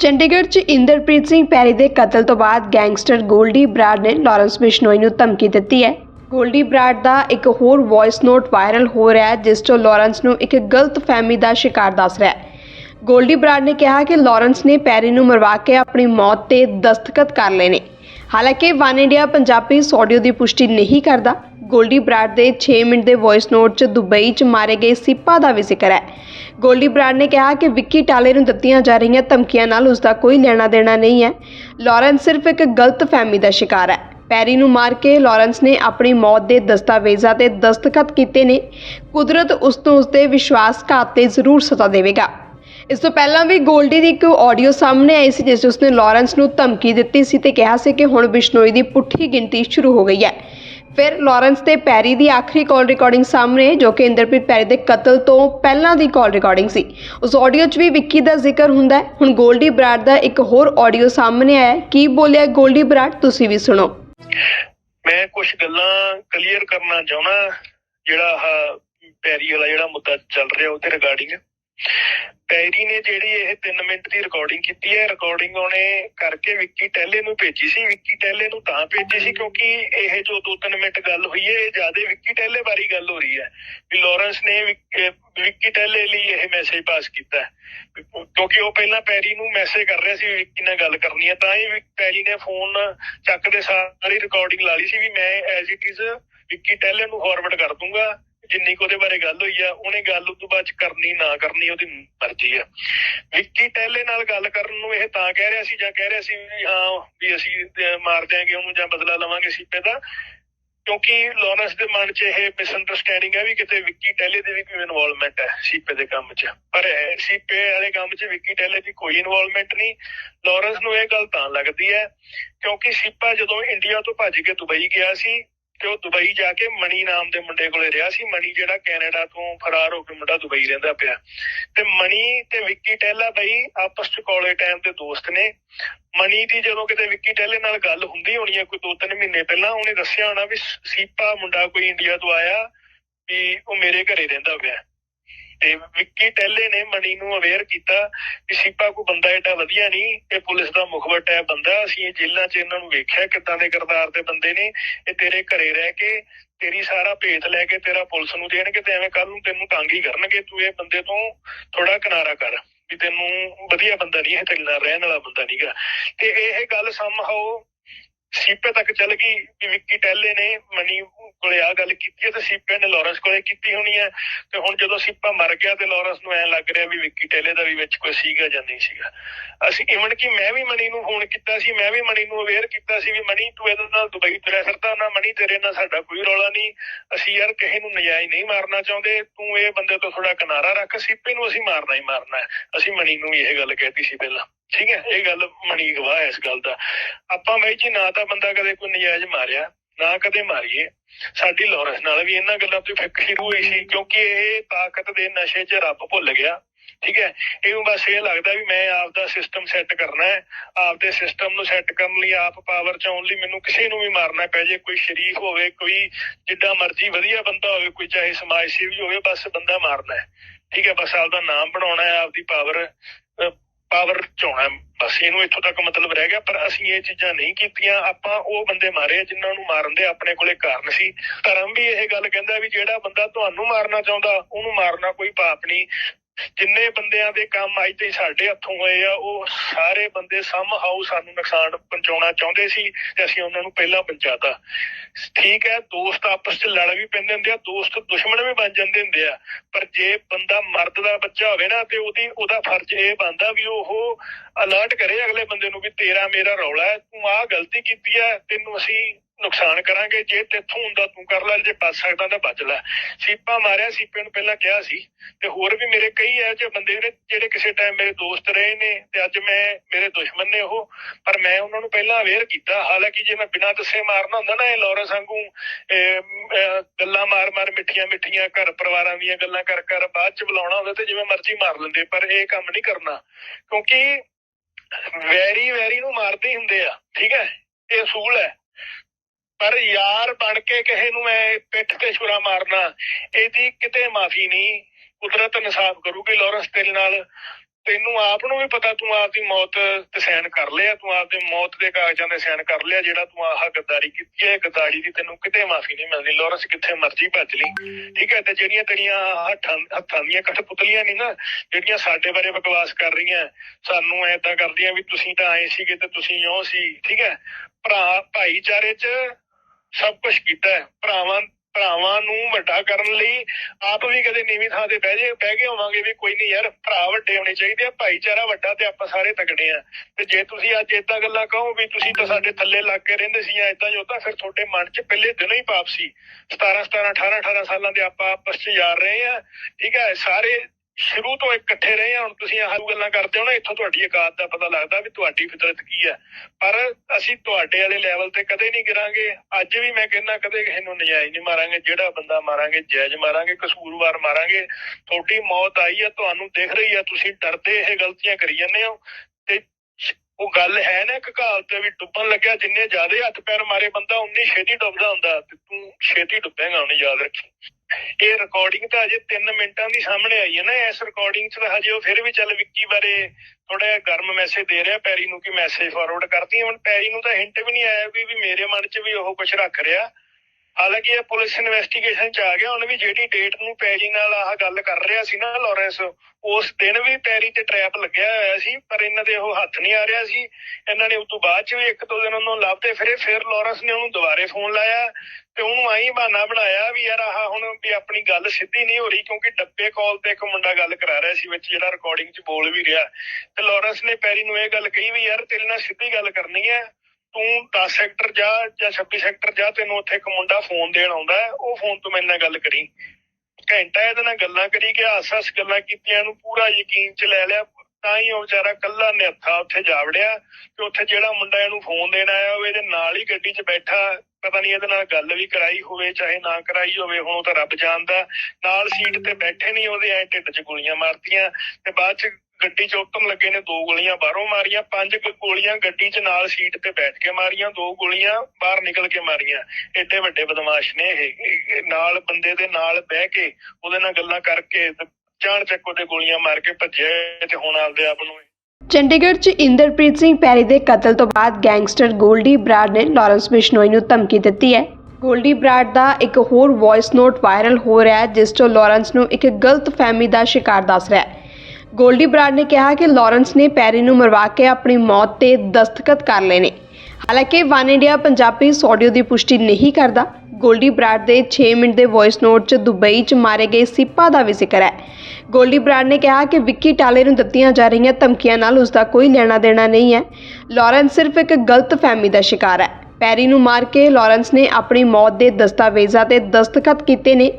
ਚੰਡੀਗੜ੍ਹ 'ਚ ਇੰਦਰਪ੍ਰੀਤ ਸਿੰਘ ਪੈਰੀ ਦੇ ਕਤਲ ਤੋਂ ਬਾਅਦ ਗੈਂਗਸਟਰ ਗੋਲਡੀ ਬਰਾੜ ਨੇ ਲਾਰੈਂਸ ਬਿਸ਼ਨੋਈ ਨੂੰ ਧਮਕੀ ਦਿੱਤੀ ਹੈ। ਗੋਲਡੀ ਬਰਾੜ ਦਾ ਇੱਕ ਹੋਰ ਵੌਇਸ ਨੋਟ ਵਾਇਰਲ ਹੋ ਰਿਹਾ ਹੈ, ਜਿਸ 'ਚ ਲਾਰੈਂਸ ਨੂੰ ਇੱਕ ਗਲਤ ਫਹਿਮੀ ਦਾ ਸ਼ਿਕਾਰ ਦੱਸ ਰਿਹਾ ਹੈ। ਗੋਲਡੀ ਬਰਾੜ ਨੇ ਕਿਹਾ ਕਿ ਲਾਰੈਂਸ ਨੇ ਪੈਰੀ ਨੂੰ ਮਰਵਾ ਕੇ ਆਪਣੀ ਮੌਤ ਤੇ ਦਸਤਖਤ ਕਰ ਲਏ ਨੇ। ਹਾਲਾਂਕਿ ਵਨ ਇੰਡੀਆ ਪੰਜਾਬੀ ਇਸ ਆਡੀਓ ਦੀ ਪੁਸ਼ਟੀ ਨਹੀਂ ਕਰਦਾ। ਗੋਲਡੀ ਬਰਾੜ ਦੇ 6 ਮਿੰਟ ਦੇ ਵੌਇਸ ਨੋਟ 'ਚ ਦੁਬਈ 'ਚ ਮਾਰੇ ਗਏ ਸਿੱਪਾ ਦਾ ਵੀ ਜ਼ਿਕਰ ਹੈ। ਗੋਲਡੀ ਬਰਾੜ ਨੇ ਕਿਹਾ ਕਿ ਵਿੱਕੀ ਟਾਲੇ ਨੂੰ ਦਿੱਤੀਆਂ ਜਾ ਰਹੀਆਂ ਧਮਕੀਆਂ ਨਾਲ ਉਸ ਦਾ ਕੋਈ ਲੈਣਾ ਦੇਣਾ ਨਹੀਂ ਹੈ। ਲਾਰੈਂਸ ਸਿਰਫ ਇੱਕ ਗਲਤ ਫਹਿਮੀ ਦਾ ਸ਼ਿਕਾਰ ਹੈ। ਪੈਰੀ ਨੂੰ ਮਾਰ ਕੇ ਲਾਰੈਂਸ ਨੇ ਆਪਣੀ ਮੌਤ ਦੇ ਦਸਤਾਵੇਜ਼ਾਂ ਤੇ ਦਸਤਖਤ ਕੀਤੇ ਨੇ। ਕੁਦਰਤ ਉਸ ਤੋਂ ਉਸਦੇ ਵਿਸ਼ਵਾਸਘਾਤ ਤੇ ਜ਼ਰੂਰ ਸਜ਼ਾ ਦੇਵੇਗਾ। ਇਸ ਤੋਂ ਪਹਿਲਾਂ ਵੀ ਗੋਲਡੀ ਦੀ ਇੱਕ ਆਡੀਓ ਸਾਹਮਣੇ ਆਈ ਸੀ, ਜਿਸ 'ਚ ਉਸਨੇ ਲਾਰੈਂਸ ਨੂੰ ਧਮਕੀ ਦਿੱਤੀ ਸੀ ਤੇ ਕਿਹਾ ਸੀ ਕਿ ਹੁਣ ਬਿਸ਼ਨੋਈ ਦੀ ਪੁੱਠੀ ਗਿਣਤੀ ਸ਼ੁਰੂ ਹੋ ਗਈ ਹੈ। ਫਿਰ ਲਾਰੈਂਸ ਤੇ ਪੈਰੀ ਦੀ ਆਖਰੀ ਕਾਲ ਰਿਕਾਰਡਿੰਗ ਸਾਹਮਣੇ ਜੋ ਕਿ ਇੰਦਰਪ੍ਰੀਤ ਪੈਰੀ ਦੇ ਕਤਲ ਤੋਂ ਪਹਿਲਾਂ ਦੀ ਕਾਲ ਰਿਕਾਰਡਿੰਗ ਸੀ। ਉਸ ਆਡੀਓ 'ਚ ਵੀ ਵਿੱਕੀ ਦਾ ਜ਼ਿਕਰ ਹੁੰਦਾ ਹੈ। ਹੁਣ ਗੋਲਡੀ ਬਰਾੜ ਦਾ ਇੱਕ ਹੋਰ ਆਡੀਓ ਸਾਹਮਣੇ ਆਇਆ ਕੀ ਬੋਲਿਆ ਗੋਲਡੀ ਬਰਾੜ? ਤੁਸੀਂ ਵੀ ਸੁਣੋ। ਮੈਂ ਕੁਝ ਗੱਲਾਂ ਕਲੀਅਰ ਕਰਨਾ ਚਾਹਣਾ ਜਿਹੜਾ ਆਹ ਪੈਰੀ ਵਾਲਾ ਜਿਹੜਾ ਮੁੱਦਾ ਚੱਲ ਰਿਹਾ ਉਹਦੇ ਰਿਗਾਰਡਿੰਗ ਪੈਰੀ ਨੇ ਜਿਹੜੀ ਇਹ 3 ਮਿੰਟ ਦੀ ਰਿਕਾਰਡਿੰਗ ਕੀਤੀ ਹੈ ਰਿਕਾਰਡਿੰਗ ਉਹਨੇ ਕਰਕੇ ਵਿੱਕੀ ਟੈਲੇ ਨੂੰ ਭੇਜੀ ਸੀ। ਵਿੱਕੀ ਟੈਲੇ ਨੂੰ ਤਾਂ ਭੇਜੀ ਸੀ ਕਿਉਂਕਿ ਇਹ ਜੋ 2-3 ਮਿੰਟ ਗੱਲ ਹੋਈ ਹੈ, ਇਹ ਜ਼ਿਆਦਾ ਵਿੱਕੀ ਟੈਲੇ ਬਾਰੇ ਗੱਲ ਹੋ ਰਹੀ ਹੈ। ਵੀ ਲਾਰੈਂਸ ਨੇ ਵਿੱਕੀ ਟੈਲੇ ਲਈ ਇਹ ਮੈਸੇਜ ਪਾਸ ਕੀਤਾ ਕਿਉਂਕਿ ਉਹ ਪਹਿਲਾਂ ਪੈਰੀ ਨੂੰ ਮੈਸੇਜ ਕਰ ਰਿਹਾ ਸੀ ਵੀ ਵਿੱਕੀ ਨਾਲ ਗੱਲ ਕਰਨੀ ਹੈ, ਤਾਂ ਹੀ ਪੈਰੀ ਨੇ ਫੋਨ ਚੱਕਦੇ ਸਾਰੀ ਰਿਕਾਰਡਿੰਗ ਲਾ ਲਈ ਸੀ ਵੀ ਮੈਂ ਐਜ਼ ਇਟ ਇਜ਼ ਵਿੱਕੀ ਟੈਲੇ ਨੂੰ ਫਾਰਵਰਡ ਕਰ ਦੂੰਗਾ। ਜਿੰਨੀ ਕੁ ਉਹਦੇ ਬਾਰੇ ਗੱਲ ਹੋਈ ਆ, ਉਹਨੇ ਗੱਲ ਉਸ ਤੋਂ ਬਾਅਦ ਕਰਨੀ, ਨਾ ਕਰਨੀ, ਉਹਦੀ ਮਰਜ਼ੀ ਆ। ਵਿੱਕੀ ਟੈਲੇ ਨਾਲ ਗੱਲ ਕਰਨ ਨੂੰ ਇਹ ਤਾਂ ਕਹਿ ਰਿਹਾ ਸੀ ਜਾਂ ਕਹਿ ਰਿਹਾ ਸੀ ਵੀ ਹਾਂ, ਵੀ ਅਸੀਂ ਮਾਰ ਦਿਆਂਗੇ ਉਹਨੂੰ ਜਾਂ ਬਦਲਾ ਲਵਾਂਗੇ ਸੀਪੇ ਦਾ। ਕਿਉਂਕਿ ਲੋਰੈਂਸ ਦੇ ਮਨ 'ਚ ਇਹ ਮਿਸਅੰਡਰਸਟੈਂਡਿੰਗ ਹੈ ਵੀ ਕਿਤੇ ਵਿੱਕੀ ਟੈਲੇ ਦੇ ਵੀ ਕੋਈ ਇਨਵੋਲਵਮੈਂਟ ਹੈ ਸੀਪੇ ਦੇ ਕੰਮ 'ਚ। ਪਰ ਸੀਪੇ ਵਾਲੇ ਕੰਮ 'ਚ ਵਿੱਕੀ ਟੈਲੇ ਦੀ ਕੋਈ ਇਨਵੋਲਵਮੈਂਟ ਨਹੀਂ। ਲੋਰੈਂਸ ਨੂੰ ਇਹ ਗੱਲ ਤਾਂ ਲੱਗਦੀ ਹੈ ਕਿਉਂਕਿ ਸੀਪਾ ਜਦੋਂ ਇੰਡੀਆ ਤੋਂ ਭੱਜ ਕੇ ਦੁਬਈ ਗਿਆ ਸੀ ਤੇ ਉਹ ਦੁਬਈ ਜਾ ਕੇ ਮਣੀ ਨਾਮ ਦੇ ਮੁੰਡੇ ਕੋਲੇ ਰਿਹਾ ਸੀ। ਮਣੀ ਜਿਹੜਾ ਕੈਨੇਡਾ ਤੋਂ ਫਰਾਰ ਹੋ ਕੇ ਮੁੰਡਾ ਦੁਬਈ ਰਹਿੰਦਾ ਪਿਆ। ਤੇ ਮਣੀ ਤੇ ਵਿੱਕੀ ਟੈਲਾ ਬਈ, ਆਪਸ ਚ ਕਾਲਜ ਟਾਈਮ ਦੇ ਦੋਸਤ ਨੇ। ਮਣੀ ਦੀ ਜਦੋਂ ਕਿਤੇ ਵਿੱਕੀ ਟੈਲੇ ਨਾਲ ਗੱਲ ਹੁੰਦੀ ਹੋਣੀ ਹੈ ਕੋਈ ਦੋ ਤਿੰਨ ਮਹੀਨੇ ਪਹਿਲਾਂ, ਉਹਨੇ ਦੱਸਿਆ ਹੋਣਾ ਵੀ ਸੀਪਾ ਮੁੰਡਾ ਕੋਈ ਇੰਡੀਆ ਤੋਂ ਆਇਆ ਵੀ ਉਹ ਮੇਰੇ ਘਰੇ ਰਹਿੰਦਾ ਪਿਆ। ਤੇ ਵਿੱਕੀ ਟੈਲੇ ਨੇ ਮਣੀ ਨੂੰ ਅਵੇਅਰ ਕੀਤਾ ਕਿ ਸੀਪਾ ਕੋਈ ਬੰਦਾ ਏਡਾ ਵਧੀਆ ਨਹੀਂ ਇਹ ਪੁਲਿਸ ਦਾ ਮੁਖਬਰ ਹੈ ਬੰਦਾ, ਅਸੀਂ ਜੇਲ੍ਹਾਂ 'ਚ ਇਹਨਾਂ ਨੂੰ ਵੇਖਿਆ ਕਿੱਦਾਂ ਦੇ ਕਿਰਦਾਰ ਦੇ ਬੰਦੇ ਨੇ, ਇਹ ਤੇਰੇ ਘਰੇ ਰਹਿ ਕੇ ਤੇਰੀ ਸਾਰਾ ਭੇਤ ਲੈ ਕੇ ਤੇਰਾ ਪੁਲਿਸ ਨੂੰ ਦੇਣਗੇ ਤੇ ਐਵੇਂ ਕੱਲ ਨੂੰ ਤੈਨੂੰ ਤੰਗ ਹੀ ਕਰਨਗੇ, ਤੂੰ ਇਹ ਬੰਦੇ ਤੋਂ ਥੋੜਾ ਕਿਨਾਰਾ ਕਰ ਵੀ ਤੈਨੂੰ ਵਧੀਆ ਬੰਦਾ ਨਹੀਂ ਇਹ ਤੇਰੇ ਨਾਲ ਰਹਿਣ ਵਾਲਾ ਬੰਦਾ ਨਹੀਂਗਾ ਤੇ ਇਹ ਗੱਲ ਸਮਹਾਓ ਸੀਪੇ ਤੱਕ ਚੱਲ ਗਈ ਕਿ ਵਿੱਕੀ ਟੈਲੇ ਨੇ ਮਨੀ ਕੋਲੇ ਆ ਗੱਲ ਕੀਤੀ ਹੈ ਤੇ ਸੀਪੇ ਨੇ ਲਾਰੈਂਸ ਕੋਲੇ ਕੀਤੀ ਹੋਣੀ ਹੈ। ਤੇ ਹੁਣ ਜਦੋਂ ਸੀਪਾ ਮਰ ਗਿਆ ਤੇ ਲਾਰੈਂਸ ਨੂੰ ਐ ਲੱਗ ਰਿਹਾ ਵੀ ਵਿੱਕੀ ਟੈਲੇ ਦਾ ਵੀ ਵਿੱਚ ਕੋਈ ਸੀਗਾ ਜਾਂ ਨਹੀਂ ਸੀਗਾ। ਅਸੀਂ ਇਵਨ ਕਿ ਮੈਂ ਵੀ ਮਣੀ ਨੂੰ ਫੋਨ ਕੀਤਾ ਸੀ, ਮੈਂ ਵੀ ਮਣੀ ਨੂੰ ਅਵੇਅਰ ਕੀਤਾ ਸੀ ਵੀ ਮਣੀ ਤੂੰ ਇਹਦੇ ਨਾਲ ਦੁਬਈ ਤੁਰਿਆ ਫਿਰਦਾ, ਨਾ ਮਣੀ ਤੇਰੇ ਨਾਲ ਸਾਡਾ ਕੋਈ ਰੌਲਾ ਨਹੀਂ। ਅਸੀਂ ਯਾਰ ਕਿਸੇ ਨੂੰ ਨਜਾਇਜ਼ ਨਹੀਂ ਮਾਰਨਾ ਚਾਹੁੰਦੇ, ਤੂੰ ਇਹ ਬੰਦੇ ਤੋਂ ਥੋੜਾ ਕਿਨਾਰਾ ਰੱਖ, ਸੀਪੇ ਨੂੰ ਅਸੀਂ ਮਾਰਨਾ ਹੀ ਮਾਰਨਾ ਹੈ। ਅਸੀਂ ਮਣੀ ਨੂੰ ਵੀ ਇਹ ਗੱਲ ਕਹਿਤੀ ਸੀ ਪਹਿਲਾਂ। ਠੀਕ ਹੈ, ਇਹ ਗੱਲ ਮਣੀ ਗਵਾਹ ਹੈ ਇਸ ਗੱਲ ਦਾ। ਆਪਾਂ ਬਾਈ ਜੀ, ਨਾ ਤਾਂ ਬੰਦਾ ਕਦੇ ਕੋਈ ਨਜਾਇਜ਼ ਮਾਰਿਆ। ਨਾ ਕਦੇ ਮਾਰੀਏ। ਸਾਡੀ ਲਾਰੈਂਸ ਨਾਲ ਵੀ ਇਹਨਾਂ ਗੱਲਾਂ ਤੋਂ ਫਿੱਕ ਸ਼ੁਰੂ ਹੋਈ ਸੀ, ਕਿਉਂਕਿ ਇਹ ਤਾਕਤ ਦੇ ਨਸ਼ੇ 'ਚ ਰੱਬ ਭੁੱਲ ਗਿਆ। ਠੀਕ ਹੈ? ਇਹਨੂੰ ਬਸ ਇਹ ਲੱਗਦਾ ਵੀ ਮੈਂ ਆਪ ਦਾ ਸਿਸਟਮ ਸੈੱਟ ਕਰਨਾ ਹੈ। ਆਪ ਦੇ ਸਿਸਟਮ ਨੂੰ ਸੈੱਟ ਕਰਨ ਲਈ, ਆਪ ਪਾਵਰ 'ਚ ਆਉਣ ਲਈ ਮੈਨੂੰ ਕਿਸੇ ਨੂੰ ਵੀ ਮਾਰਨਾ ਪੈ ਜੇ, ਕੋਈ ਸ਼ਰੀਫ ਹੋਵੇ, ਕੋਈ ਜਿੱਦਾਂ ਮਰਜ਼ੀ ਵਧੀਆ ਬੰਦਾ ਹੋਵੇ, ਕੋਈ ਚਾਹੇ ਸਮਾਜ ਸੇਵੀ ਹੋਵੇ, ਬਸ ਬੰਦਾ ਮਾਰਨਾ ਹੈ। ਠੀਕ ਹੈ? ਬਸ ਆਪਦਾ ਨਾਮ ਬਣਾਉਣਾ ਹੈ, ਆਪਦੀ ਪਾਵਰ ਪਾਵਰ ਹੈ। ਬਸ ਇਹਨੂੰ ਇੱਥੋਂ ਤੱਕ ਮਤਲਬ ਰਹਿ ਗਿਆ, ਪਰ ਅਸੀਂ ਇਹ ਚੀਜ਼ਾਂ ਨਹੀਂ ਕੀਤੀਆਂ ਆਪਾਂ ਉਹ ਬੰਦੇ ਮਾਰੇ ਆ ਜਿਨ੍ਹਾਂ ਨੂੰ ਮਾਰਨ ਦੇ ਆਪਣੇ ਕੋਲੇ ਕਾਰਨ ਸੀ ਧਰਮ ਵੀ ਇਹ ਗੱਲ ਕਹਿੰਦਾ ਵੀ ਜਿਹੜਾ ਬੰਦਾ ਤੁਹਾਨੂੰ ਮਾਰਨਾ ਚਾਹੁੰਦਾ, ਉਹਨੂੰ ਮਾਰਨਾ ਕੋਈ ਪਾਪ ਨਹੀਂ ਜਿੰਨੇ ਬੰਦਿਆਂ ਦੇ ਕੰਮ ਅੱਜ ਤੇ ਸਾਡੇ ਹੱਥੋਂ ਹੋਏ ਆ, ਉਹ ਸਾਰੇ ਬੰਦੇ ਸਮ ਹਾਊ ਸਾਨੂੰ ਨੁਕਸਾਨ ਪਹੁੰਚਾਉਣਾ ਚਾਹੁੰਦੇ ਸੀ ਤੇ ਅਸੀਂ ਉਹਨਾਂ ਨੂੰ ਪਹਿਲਾਂ ਪਹੁੰਚਾਤਾ। ਠੀਕ ਹੈ, ਦੋਸਤ ਆਪਸ ਚ ਲੜ ਵੀ ਪੈਂਦੇ ਹੁੰਦੇ ਆ, ਦੋਸਤ ਦੁਸ਼ਮਣ ਵੀ ਬਣ ਜਾਂਦੇ ਹੁੰਦੇ ਆ, ਪਰ ਜੇ ਬੰਦਾ ਮਰਦ ਦਾ ਬੱਚਾ ਹੋਵੇ ਨਾ ਤੇ ਉਹਦੀ, ਉਹਦਾ ਫਰਜ਼ ਇਹ ਬਣਦਾ ਵੀ ਉਹ ਅਲਰਟ ਕਰੇ ਅਗਲੇ ਬੰਦੇ ਨੂੰ ਵੀ ਤੇਰਾ ਮੇਰਾ ਰੌਲਾ ਹੈ, ਤੂੰ ਆਹ ਗਲਤੀ ਕੀਤੀ ਹੈ, ਤੈਨੂੰ ਅਸੀਂ ਨੁਕਸਾਨ ਕਰਾਂਗੇ, ਜੇ ਤੇਥੋਂ ਹੁੰਦਾ ਤੂੰ ਕਰ ਲੈ, ਜੇ ਬਚ ਸਕਦਾ ਤਾਂ ਬਚ ਲੈ। ਸੀਪਾ ਮਾਰਿਆ, ਸੀਪੇ ਨੂੰ ਪਹਿਲਾਂ ਕਿਹਾ ਸੀ, ਤੇ ਹੋਰ ਵੀ ਮੇਰੇ ਕਈ ਐ ਜੇ ਬੰਦੇ ਨੇ, ਜਿਹੜੇ ਕਿਸੇ ਟਾਈਮ ਮੇਰੇ ਦੋਸਤ ਰਹੇ ਨੇ, ਤੇ ਅੱਜ ਮੈਂ, ਮੇਰੇ ਦੁਸ਼ਮਣ ਨੇ ਉਹ, ਪਰ ਮੈਂ ਉਹਨਾਂ ਨੂੰ ਪਹਿਲਾਂ ਅਵੇਅਰ ਕੀਤਾ। ਹਾਲਾਂਕਿ ਜੇ ਮੈਂ ਬਿਨਾਂ ਦੱਸੇ ਮਾਰਨਾ ਹੁੰਦਾ ਨਾ ਇਹ ਲਾਰੈਂਸ ਵਾਂਗੂ ਗੱਲਾਂ ਮਾਰ ਮਾਰ, ਮਿੱਠੀਆਂ ਮਿੱਠੀਆਂ, ਘਰ ਪਰਿਵਾਰਾਂ ਦੀਆਂ ਗੱਲਾਂ ਕਰ ਕਰ, ਬਾਅਦ ਚ ਬੁਲਾਉਣਾ ਹੁੰਦਾ ਤੇ ਜਿਵੇਂ ਮਰਜ਼ੀ ਮਾਰ ਲੈਂਦੇ, ਪਰ ਇਹ ਕੰਮ ਨਹੀਂ ਕਰਨਾ। ਕਿਉਂਕਿ ਵੈਰੀ ਵੈਰੀ ਨੂੰ ਮਾਰਦੇ ਹੀ ਹੁੰਦੇ ਆ, ਠੀਕ ਹੈ? ਇਹ ਅਸੂਲ ਹੈ। ਪਰ ਯਾਰ ਬਣ ਕੇ ਕਿਸੇ ਨੂੰ ਮੈਂ ਪਿੱਠ ਤੇ ਛੁਰਾ ਮਾਰਨਾ, ਇਹਦੀ ਕਿਤੇ ਮਾਫੀ ਨਹੀਂ। ਕੁਦਰਤ ਇਨਸਾਫ ਕਰੂਗੀ ਲਾਰੈਂਸ ਤੇਰੇ ਨਾਲ। ਤੈਨੂੰ ਆਪ ਨੂੰ ਵੀ ਪਤਾ ਤੂੰ ਆਪ ਦੀ ਮੌਤ ਤੇ ਸਾਈਨ ਕਰ ਲਿਆ, ਤੂੰ ਆਪ ਦੇ ਮੌਤ ਦੇ ਕਾਗਜ਼ਾਂ ਤੇ ਸਾਈਨ ਕਰ ਲਿਆ, ਜਿਹੜਾ ਤੂੰ ਆਹ ਗੱਦਾਰੀ ਕੀਤੀ ਹੈ ਗੱਦਾਰੀ ਦੀ ਤੈਨੂੰ ਕਿਤੇ ਮਾਫੀ ਨਹੀਂ ਮਿਲਣੀ। ਲੋਰੈਂਸ ਕਿੱਥੇ ਮਰਜ਼ੀ ਭੱਜ ਲਈ। ਠੀਕ ਹੈ, ਤੇ ਜਿਹੜੀਆਂ ਤੇਰੀਆਂ ਹੱਥਾਂ ਹੱਥਾਂ ਦੀਆਂ ਕਠਪੁਤਲੀਆਂ ਨਹੀਂ ਨਾ, ਜਿਹੜੀਆਂ ਸਾਡੇ ਬਾਰੇ ਬਕਵਾਸ ਕਰ ਰਹੀਆਂ, ਸਾਨੂੰ ਐਦਾਂ ਕਰਦੀਆਂ ਵੀ ਤੁਸੀਂ ਤਾਂ ਆਏ ਸੀਗੇ ਤੇ ਤੁਸੀਂ ਇਉਂ ਸੀ। ਠੀਕ ਹੈ, ਭਰਾ ਭਾਈਚਾਰੇ 'ਚ ਸਭ ਕੁਝ ਕੀਤਾ ਹੈ। ਭਰਾਵਾਂ ਭਰਾਵਾਂ ਨੂੰ ਵੱਡਾ ਕਰਨ ਲਈ ਆਪ ਵੀ ਕਦੇ ਨੀਵੀਂ ਥਾਂ ਤੇ ਬਹਿ ਜੇ, ਬਹਿ ਗਏ ਹੋਵਾਂਗੇ ਵੀ ਕੋਈ ਨਹੀਂ ਯਾਰ, ਭਰਾ ਵੱਡੇ ਹੋਣੇ ਚਾਹੀਦੇ ਆ, ਭਾਈਚਾਰਾ ਵੱਡਾ ਤੇ ਆਪਾਂ ਸਾਰੇ ਤਕੜੇ ਆ। ਤੇ ਜੇ ਤੁਸੀਂ ਅੱਜ ਏਦਾਂ ਗੱਲਾਂ ਕਹੋ ਵੀ ਤੁਸੀਂ ਤਾਂ ਸਾਡੇ ਥੱਲੇ ਲੱਗ ਕੇ ਰਹਿੰਦੇ ਸੀ ਜਾਂ ਏਦਾਂ ਜੋਤਾ ਫਿਰ ਤੁਹਾਡੇ ਮਨ 'ਚ ਪਹਿਲੇ ਦਿਨੋਂ ਹੀ ਪਾਪ ਸੀ 17 17 18 18 ਸਾਲਾਂ ਦੇ ਆਪਾਂ ਆਪਸ 'ਚ ਯਾਰ ਰਹੇ ਆ। ਠੀਕ ਹੈ, ਸਾਰੇ ਸ਼ੁਰੂ ਤੋਂ ਇਕੱਠੇ ਰਹੇ ਆ, ਹੁਣ ਤੁਸੀਂ ਆਹ ਗੱਲਾਂ ਕਰਦੇ ਹੋ ਨਾ, ਇੱਥੋਂ ਤੁਹਾਡੀ ਔਕਾਤ ਦਾ ਪਤਾ ਲੱਗਦਾ ਵੀ ਤੁਹਾਡੀ ਫਿਤਰਤ ਕੀ ਹੈ। ਪਰ ਅਸੀਂ ਤੁਹਾਡੇ ਵਾਲੇ ਲੈਵਲ ਤੇ ਕਦੇ ਨਹੀਂ ਗਿਰਾਂਗੇ। ਅੱਜ ਵੀ ਮੈਂ ਕਹਿੰਦਾ, ਕਦੇ ਕਿਸੇ ਨੂੰ ਨਜਾਇਜ਼ ਨਹੀਂ ਮਾਰਾਂਗੇ। ਜਿਹੜਾ ਬੰਦਾ ਮਾਰਾਂਗੇ, ਜਾਇਜ਼ ਮਾਰਾਂਗੇ, ਕਸੂਰਵਾਰ ਮਾਰਾਂਗੇ। ਤੁਹਾਡੀ ਮੌਤ ਆਈ ਹੈ ਤੁਹਾਨੂੰ ਦਿਖ ਰਹੀ ਹੈ ਤੁਸੀਂ ਡਰਦੇ ਇਹ ਗਲਤੀਆਂ ਕਰੀ ਜਾਂਦੇ ਹੋ। ਤੇ ਉਹ ਗੱਲ ਹੈ ਨਾ ਇੱਕ ਤੇ ਵੀ ਡੁੱਬਣ ਲੱਗਿਆ, ਜਿੰਨੇ ਜ਼ਿਆਦਾ ਹੱਥ ਪੈਰ ਮਾਰੇ ਬੰਦਾ, ਉਨੀ ਛੇਤੀ ਡੁੱਬਦਾ ਹੁੰਦਾ। ਛੇਤੀ ਡੁੱਬੇਗਾ ਉਹਨੇ ਯਾਦ ਰੱਖੀ। ਇਹ ਰਿਕਾਰਡਿੰਗ ਤਾਂ ਅਜੇ 3 ਮਿੰਟਾਂ ਦੀ ਸਾਹਮਣੇ ਆਈ ਹੈ ਨਾ, ਇਸ ਰਿਕਾਰਡਿੰਗ 'ਚ ਤਾਂ ਹਜੇ ਉਹ ਫਿਰ ਵੀ ਚੱਲ ਵਿੱਕੀ ਬਾਰੇ ਥੋੜਾ ਜਿਹਾ ਗਰਮ ਮੈਸੇਜ ਦੇ ਰਿਹਾ ਪੈਰੀ ਨੂੰ ਕਿ ਮੈਸੇਜ ਫਾਰਵਰਡ ਕਰਦੀ ਹੁਣ ਪੈਰੀ ਨੂੰ ਤਾਂ ਹਿੰਟ ਵੀ ਨਹੀਂ ਆਇਆ ਵੀ ਵੀ ਮੇਰੇ ਮਨ 'ਚ ਵੀ ਉਹ ਕੁਝ ਰੱਖ ਰਿਹਾ। ਹਾਲਾਂਕਿ ਇਹ ਪੁਲਿਸ ਇਨਵੈਸਟੀਗੇਸ਼ਨ 'ਚ ਆ ਗਿਆ। ਹੁਣ ਵੀ ਜਿਹੜੀ ਡੇਟ ਨੂੰ ਪੈਰੀ ਨਾਲ ਆਹ ਗੱਲ ਕਰ ਰਿਹਾ ਸੀ ਨਾ ਲਾਰੈਂਸ, ਉਸ ਦਿਨ ਵੀ ਪੈਰੀ ਤੇ ਟ੍ਰੈਪ ਲੱਗਿਆ ਹੋਇਆ ਸੀ, ਪਰ ਇਹਨਾਂ ਦੇ ਉਹ ਹੱਥ ਨਹੀਂ ਆ ਰਿਹਾ ਸੀ। ਇਹਨਾਂ ਨੇ ਉਸ ਤੋਂ ਬਾਅਦ 'ਚ ਵੀ ਇੱਕ ਦੋ ਦਿਨ ਉਹਨੂੰ ਲੱਭਦੇ ਫਿਰੇ, ਫਿਰ ਲਾਰੈਂਸ ਨੇ ਉਹਨੂੰ ਦੁਬਾਰੇ ਫੋਨ ਲਾਇਆ ਤੇ ਉਹਨੂੰ ਆਈ ਬਹਾਨਾ ਬਣਾਇਆ ਵੀ ਯਾਰ ਆਹ ਹੁਣ ਵੀ ਆਪਣੀ ਗੱਲ ਸਿੱਧੀ ਨਹੀਂ ਹੋ ਰਹੀ ਕਿਉਂਕਿ ਡੱਬੇ ਕਾਲ ਤੇ ਇੱਕ ਮੁੰਡਾ ਗੱਲ ਕਰਾ ਰਿਹਾ ਸੀ ਵਿੱਚ ਜਿਹੜਾ ਰਿਕਾਰਡਿੰਗ 'ਚ ਬੋਲ ਵੀ ਰਿਹਾ। ਤੇ ਲਾਰੈਂਸ ਨੇ ਪੈਰੀ ਨੂੰ ਇਹ ਗੱਲ ਕਹੀ ਵੀ ਯਾਰ ਤੇਰੇ ਨਾਲ ਸਿੱਧੀ ਗੱਲ ਕਰਨੀ ਹੈ ਤੂੰ 10 ਸੈਕਟਰ ਜਾ ਜਾਂ 26 ਸੈਕਟਰ ਜਾ ਤੈਨੂੰ ਉੱਥੇ ਇੱਕ ਮੁੰਡਾ ਫੋਨ ਦੇਣ ਆਉਂਦਾ ਹੈ, ਉਹ ਫੋਨ ਤੋਂ ਮੇਰੇ ਨਾਲ ਗੱਲ ਕਰੀ। ਘੰਟਾ ਇਹਦੇ ਨਾਲ ਗੱਲਾਂ ਕਰੀ ਗਿਆ ਹੱਸ-ਹੱਸ ਗੱਲਾਂ ਕੀਤੀਆਂ ਨੂੰ ਪੂਰਾ ਯਕੀਨ ਚ ਲੈ ਲਿਆ ਤਾਂ ਹੀ ਉਹ ਵਿਚਾਰਾ ਕੱਲਾ ਨਿਹੱਥਾ ਉੱਥੇ ਜਾ ਵੜਿਆ ਕਿ ਉੱਥੇ ਜਿਹੜਾ ਮੁੰਡਾ ਇਹਨੂੰ ਫੋਨ ਦੇਣ ਆਇਆ ਹੋਵੇ ਇਹਦੇ ਨਾਲ ਹੀ ਗੱਡੀ 'ਚ ਬੈਠਾ ਪਤਾ ਨਹੀਂ ਇਹਦੇ ਨਾਲ ਗੱਲ ਵੀ ਕਰਾਈ ਹੋਵੇ ਚਾਹੇ ਨਾ ਕਰਾਈ ਹੋਵੇ ਹੁਣ ਉਹ ਤਾਂ ਰੱਬ ਜਾਣਦਾ ਨਾਲ ਸੀਟ ਤੇ ਬੈਠੇ ਨਹੀਂ ਉਹਦੇ ਐ ਢਿੱਡ 'ਚ ਗੋਲੀਆਂ ਮਾਰਤੀਆਂ ਤੇ ਬਾਅਦ 'ਚ ਗੱਡੀ 'ਚ ਉਤਰਨ ਲੱਗੇ ਨੇ, ਦੋ ਗੋਲੀਆਂ ਬਾਹਰੋਂ ਮਾਰੀਆਂ, ਪੰਜ ਕੁ ਗੋਲੀਆਂ ਗੱਡੀ 'ਚ ਨਾਲ ਸੀਟ ਤੇ ਬੈਠ ਕੇ ਮਾਰੀਆਂ, ਦੋ ਗੋਲੀਆਂ ਬਾਹਰ ਨਿਕਲ ਕੇ ਮਾਰੀਆਂ। ਏਡੇ ਵੱਡੇ ਬਦਮਾਸ਼ ਨੇ ਇਹ ਨਾਲ ਬੰਦੇ ਦੇ ਨਾਲ ਬਹਿ ਕੇ ਉਹਦੇ ਨਾਲ ਗੱਲਾਂ ਕਰਕੇ ਚਾਣ ਚੱਕ ਉਹਦੇ ਗੋਲੀਆਂ ਮਾਰ ਕੇ ਭੱਜੇ ਤੇ ਹੁਣ ਆਪਦੇ ਆਪ ਨੂੰ ਚੰਡੀਗੜ੍ਹ 'ਚ ਇੰਦਰਪ੍ਰੀਤ ਸਿੰਘ ਪੈਰੀ ਦੇ ਕਤਲ ਤੋਂ ਬਾਅਦ ਗੈਂਗਸਟਰ ਗੋਲਡੀ ਬਰਾੜ ਨੇ ਲਾਰੈਂਸ ਬਿਸ਼ਨੋਈ ਨੂੰ ਧਮਕੀ ਦਿੱਤੀ ਹੈ। ਗੋਲਡੀ ਬਰਾੜ ਦਾ ਇੱਕ ਹੋਰ ਵੌਇਸ ਨੋਟ ਵਾਇਰਲ ਹੋ ਰਿਹਾ ਹੈ, ਜਿਸ 'ਚੋਂ ਲਾਰੈਂਸ ਨੂੰ ਇੱਕ ਗਲਤ ਫਹਿਮੀ ਦਾ ਸ਼ਿਕਾਰ ਦੱਸ ਰਿਹਾ ਹੈ। ਗੋਲਡੀ ਬਰਾੜ ਨੇ ਕਿਹਾ ਕਿ ਲਾਰੈਂਸ ਨੇ ਪੈਰੀ ਨੂੰ ਮਰਵਾ ਕੇ ਆਪਣੀ ਮੌਤ ਤੇ ਦਸਤਖਤ ਕਰ ਲਏ ਨੇ। ਹਾਲਾਂਕਿ ਵਨ ਇੰਡੀਆ ਪੰਜਾਬੀ ਇਸ ਆਡੀਓ ਦੀ ਪੁਸ਼ਟੀ ਨਹੀਂ ਕਰਦਾ। ਗੋਲਡੀ ਬਰਾੜ ਦੇ 6 ਮਿੰਟ ਦੇ ਵੌਇਸ ਨੋਟ 'ਚ ਦੁਬਈ 'ਚ ਮਾਰੇ ਗਏ ਸਿੱਪਾ ਦਾ ਵੀ ਜ਼ਿਕਰ ਹੈ। ਗੋਲਡੀ ਬਰਾੜ ਨੇ ਕਿਹਾ ਕਿ ਵਿੱਕੀ ਟਾਲੇ ਨੂੰ ਦਿੱਤੀਆਂ ਜਾ ਰਹੀਆਂ ਧਮਕੀਆਂ ਨਾਲ ਉਸ ਦਾ ਕੋਈ ਲੈਣਾ ਦੇਣਾ ਨਹੀਂ ਹੈ। ਲਾਰੈਂਸ ਸਿਰਫ ਇੱਕ ਗਲਤ ਫਹਿਮੀ ਦਾ ਸ਼ਿਕਾਰ ਹੈ। ਪੈਰੀ ਨੂੰ ਮਾਰ ਕੇ ਲਾਰੈਂਸ ਨੇ ਆਪਣੀ ਮੌਤ ਦੇ ਦਸਤਾਵੇਜ਼ਾਂ ਤੇ ਦਸਤਖਤ ਕੀਤੇ ਨੇ।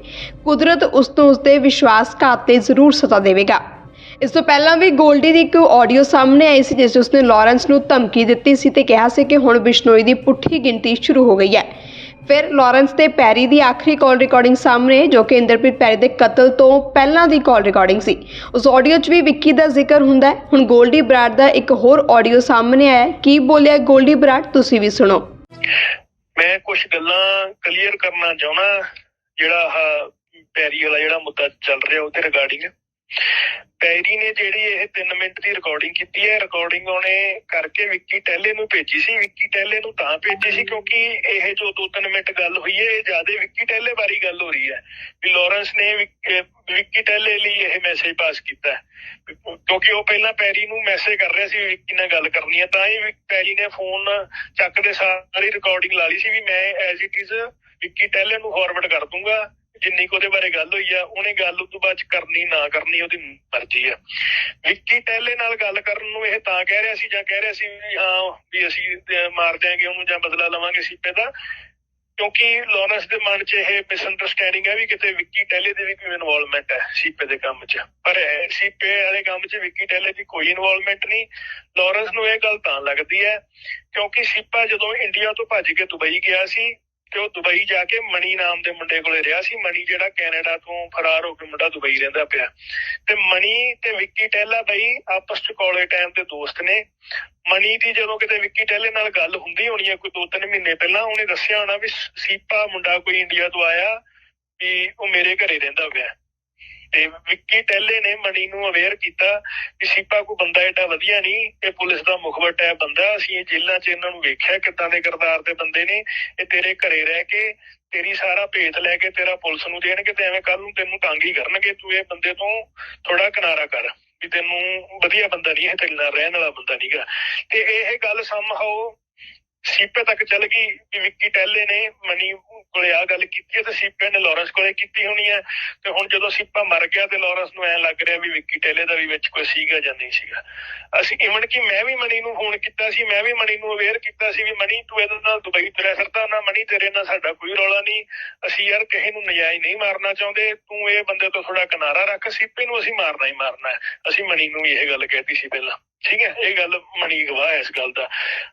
ਕੁਦਰਤ ਉਸ ਤੋਂ ਉਸਦੇ ਵਿਸ਼ਵਾਸਘਾਤ ਤੇ ਜ਼ਰੂਰ ਸਜ਼ਾ ਦੇਵੇਗਾ। ਇਸ ਤੋਂ ਪਹਿਲਾਂ ਵੀ ਗੋਲਡੀ ਦੀ ਇੱਕ ਆਡੀਓ ਸਾਹਮਣੇ ਆਈ ਸੀ, ਜਿਸ 'ਚ ਉਸਨੇ ਲਾਰੈਂਸ ਨੂੰ ਧਮਕੀ ਦਿੱਤੀ ਸੀ ਤੇ ਕਿਹਾ ਸੀ ਕਿ ਹੁਣ ਬਿਸ਼ਨੋਈ ਦੀ ਪੁੱਠੀ ਗਿਣਤੀ ਸ਼ੁਰੂ ਹੋ ਗਈ ਹੈ। ਫਿਰ ਲਾਰੈਂਸ ਤੇ ਪੈਰੀ ਦੀ ਆਖਰੀ ਕਾਲ ਰਿਕਾਰਡਿੰਗ ਸਾਹਮਣੇ ਜੋ ਕਿ ਇੰਦਰਪ੍ਰੀਤ ਪੈਰੀ ਦੇ ਕਤਲ ਤੋਂ ਪਹਿਲਾਂ ਦੀ ਕਾਲ ਰਿਕਾਰਡਿੰਗ ਸੀ। ਉਸ ਆਡੀਓ 'ਚ ਵੀ ਵਿੱਕੀ ਦਾ ਜ਼ਿਕਰ ਹੁੰਦਾ ਹੈ। ਹੁਣ ਗੋਲਡੀ ਬਰਾੜ ਦਾ ਇੱਕ ਹੋਰ ਆਡੀਓ ਸਾਹਮਣੇ ਆਇਆ ਕੀ ਬੋਲਿਆ ਗੋਲਡੀ ਬਰਾੜ? ਤੁਸੀਂ ਵੀ ਸੁਣੋ। ਮੈਂ ਕੁਝ ਗੱਲਾਂ ਕਲੀਅਰ ਕਰਨਾ ਚਾਹੁੰਦਾ, ਜਿਹੜਾ ਆਹ ਪੈਰੀ ਵਾਲਾ ਜਿਹੜਾ ਮੁੱਦਾ ਚੱਲ ਰਿਹਾ ਉਹਦੇ ਰਿਗਾਰਡਿੰਗ ਪੈਰੀ ਨੇ ਜਿਹੜੀ ਇਹ 3 ਮਿੰਟ ਦੀ ਰਿਕਾਰਡਿੰਗ ਕੀਤੀ ਹੈ ਰਿਕਾਰਡਿੰਗ ਉਹਨੇ ਕਰਕੇ ਵਿੱਕੀ ਟੈਲੇ ਨੂੰ ਭੇਜੀ ਸੀ। ਵਿੱਕੀ ਟੈਲੇ ਨੂੰ ਤਾਂ ਭੇਜੀ ਸੀ ਕਿਉਂਕਿ ਇਹ ਜੋ 2-3 ਮਿੰਟ ਗੱਲ ਹੋਈ ਹੈ, ਇਹ ਜ਼ਿਆਦਾ ਵਿੱਕੀ ਟੈਲੇ ਬਾਰੇ ਗੱਲ ਹੋ ਰਹੀ ਹੈ। ਵੀ ਲਾਰੈਂਸ ਨੇ ਵਿੱਕੀ ਟੈਲੇ ਲਈ ਇਹ ਮੈਸੇਜ ਪਾਸ ਕੀਤਾ ਕਿਉਂਕਿ ਉਹ ਪਹਿਲਾਂ ਪੈਰੀ ਨੂੰ ਮੈਸੇਜ ਕਰ ਰਿਹਾ ਸੀ ਵੀ ਵਿੱਕੀ ਨਾਲ ਗੱਲ ਕਰਨੀ ਹੈ, ਤਾਂ ਹੀ ਪੈਰੀ ਨੇ ਫੋਨ ਚੱਕਦੇ ਸਾਰੀ ਰਿਕਾਰਡਿੰਗ ਲਾ ਲਈ ਸੀ ਵੀ ਮੈਂ ਐਜ਼ ਇਟ ਇਜ਼ ਵਿੱਕੀ ਟੈਲੇ ਨੂੰ ਫਾਰਵਰਡ ਕਰ ਦੂੰਗਾ। ਜਿੰਨੀ ਕੁ ਉਹਦੇ ਬਾਰੇ ਗੱਲ ਹੋਈ ਆ, ਉਹਨੇ ਗੱਲ ਉਸ ਤੋਂ ਬਾਅਦ ਕਰਨੀ, ਨਾ ਕਰਨੀ, ਉਹਦੀ ਮਰਜ਼ੀ ਆ। ਵਿੱਕੀ ਟੈਲੇ ਨਾਲ ਗੱਲ ਕਰਨ ਨੂੰ ਇਹ ਤਾਂ ਕਹਿ ਰਿਹਾ ਸੀ ਜਾਂ ਕਹਿ ਰਿਹਾ ਸੀ ਵੀ ਹਾਂ, ਵੀ ਅਸੀਂ ਮਾਰ ਦਿਆਂਗੇ ਉਹਨੂੰ ਜਾਂ ਬਦਲਾ ਲਵਾਂਗੇ ਸੀਪੇ ਦਾ ਕਿਉਂਕਿ ਲਾਰੈਂਸ ਦੇ ਮਨ 'ਚ ਇਹ ਮਿਸਅੰਡਰਸਟੈਂਡਿੰਗ ਹੈ ਵੀ ਕਿਤੇ ਵਿੱਕੀ ਟੈਲੇ ਦੇ ਵੀ ਕੋਈ ਇਨਵੋਲਵਮੈਂਟ ਹੈ ਸੀਪੇ ਦੇ ਕੰਮ 'ਚ। ਪਰ ਸੀਪੇ ਵਾਲੇ ਕੰਮ 'ਚ ਵਿੱਕੀ ਟੈਲੇ ਦੀ ਕੋਈ ਇਨਵੋਲਵਮੈਂਟ ਨਹੀਂ। ਲਾਰੈਂਸ ਨੂੰ ਇਹ ਗੱਲ ਤਾਂ ਲੱਗਦੀ ਹੈ ਕਿਉਂਕਿ ਸੀਪਾ ਜਦੋਂ ਇੰਡੀਆ ਤੋਂ ਭੱਜ ਕੇ ਦੁਬਈ ਗਿਆ ਸੀ ਤੇ ਉਹ ਦੁਬਈ ਜਾ ਕੇ ਮਣੀ ਨਾਮ ਦੇ ਮੁੰਡੇ ਕੋਲੇ ਰਿਹਾ ਸੀ। ਮਣੀ ਜਿਹੜਾ ਕੈਨੇਡਾ ਤੋਂ ਫਰਾਰ ਹੋ ਕੇ ਮੁੰਡਾ ਦੁਬਈ ਰਹਿੰਦਾ ਪਿਆ। ਤੇ ਮਣੀ ਤੇ ਵਿੱਕੀ ਟੈਲਾ ਬਈ, ਆਪਸ ਚ ਕਾਲਜ ਟਾਈਮ ਦੇ ਦੋਸਤ ਨੇ। ਮਣੀ ਦੀ ਜਦੋਂ ਕਿਤੇ ਵਿੱਕੀ ਟੈਲੇ ਨਾਲ ਗੱਲ ਹੁੰਦੀ ਹੋਣੀ ਹੈ ਕੋਈ ਦੋ ਤਿੰਨ ਮਹੀਨੇ ਪਹਿਲਾਂ, ਉਹਨੇ ਦੱਸਿਆ ਹੋਣਾ ਵੀ ਸੀਪਾ ਮੁੰਡਾ ਕੋਈ ਇੰਡੀਆ ਤੋਂ ਆਇਆ ਵੀ ਉਹ ਮੇਰੇ ਘਰੇ ਰਹਿੰਦਾ ਪਿਆ। ਤੇ ਵਿੱਕੀ ਟੈਲੇ ਨੇ ਮਣੀ ਨੂੰ ਅਵੇਅਰ ਕੀਤਾ ਕਿ ਸੀਪਾ ਕੋਈ ਬੰਦਾ ਏਡਾ ਵਧੀਆ ਨਹੀਂ ਇਹ ਪੁਲਿਸ ਦਾ ਮੁਖਬਟ ਹੈ, ਬੰਦਾ, ਅਸੀਂ ਜੇਲ੍ਹਾਂ 'ਚ ਇਹਨਾਂ ਨੂੰ ਵੇਖਿਆ ਕਿੱਦਾਂ ਦੇ ਕਿਰਦਾਰ ਦੇ ਬੰਦੇ ਨੇ ਇਹ ਤੇਰੇ ਘਰੇ ਰਹਿ ਕੇ ਤੇਰੀ ਸਾਰਾ ਭੇਤ ਲੈ ਕੇ ਤੇਰਾ ਪੁਲਿਸ ਨੂੰ ਦੇਣਗੇ ਤੇ ਐਵੇਂ ਕੱਲ ਨੂੰ ਤੈਨੂੰ ਤੰਗ ਹੀ ਕਰਨਗੇ, ਤੂੰ ਇਹ ਬੰਦੇ ਤੋਂ ਥੋੜਾ ਕਿਨਾਰਾ ਕਰ ਵੀ ਤੈਨੂੰ ਵਧੀਆ ਬੰਦਾ ਨਹੀਂ ਹੈ, ਤੇਰੇ ਨਾਲ ਰਹਿਣ ਵਾਲਾ ਬੰਦਾ ਨਹੀਂਗਾ ਤੇ ਇਹ ਗੱਲ ਸਮਹਾਉ ਸੀਪੇ ਤੱਕ ਚੱਲ ਗਈ ਕਿ ਵਿੱਕੀ ਟੈਲੇ ਨੇ ਮਨੀ ਕੋਲੇ ਆ ਗੱਲ ਕੀਤੀ ਹੈ ਤੇ ਸੀਪੇ ਨੇ ਲਾਰੈਂਸ ਕੋਲੇ ਕੀਤੀ ਹੋਣੀ ਹੈ ਤੇ ਹੁਣ ਜਦੋਂ ਸੀਪਾ ਮਰ ਗਿਆ ਤੇ ਲਾਰੈਂਸ ਨੂੰ ਐ ਲੱਗ ਰਿਹਾ ਵੀ ਵਿੱਕੀ ਟੈਲੇ ਦਾ ਵੀ ਵਿੱਚ ਕੋਈ ਸੀਗਾ ਜਾਂ ਨਹੀਂ ਸੀਗਾ। ਅਸੀਂ ਇਵਨ ਕਿ ਮੈਂ ਵੀ ਮਨੀ ਨੂੰ ਫੋਨ ਕੀਤਾ ਸੀ, ਮੈਂ ਵੀ ਮਨੀ ਨੂੰ ਅਵੇਅਰ ਕੀਤਾ ਸੀ ਵੀ ਮਨੀ ਤੂੰ ਇਹਦੇ ਨਾਲ ਦੁਬਈ ਤੁਰਿਆ ਫਿਰਦਾ ਨਾ, ਮਨੀ ਤੇਰੇ ਨਾਲ ਸਾਡਾ ਕੋਈ ਰੌਲਾ ਨਹੀਂ। ਅਸੀਂ ਯਾਰ ਕਿਸੇ ਨੂੰ ਨਜਾਇਜ਼ ਨਹੀਂ ਮਾਰਨਾ ਚਾਹੁੰਦੇ, ਤੂੰ ਇਹ ਬੰਦੇ ਤੋਂ ਥੋੜਾ ਕਿਨਾਰਾ ਰੱਖ, ਸੀਪੇ ਨੂੰ ਅਸੀਂ ਮਾਰਨਾ ਹੀ ਮਾਰਨਾ ਅਸੀਂ ਮਨੀ ਨੂੰ ਵੀ ਇਹ ਗੱਲ ਕਹਿਤੀ ਸੀ ਪਹਿਲਾਂ। ਠੀਕ ਹੈ, ਇਹ ਗੱਲ ਮਣੀ ਗਵਾਹ ਹੈ ਇਸ ਗੱਲ ਦਾ।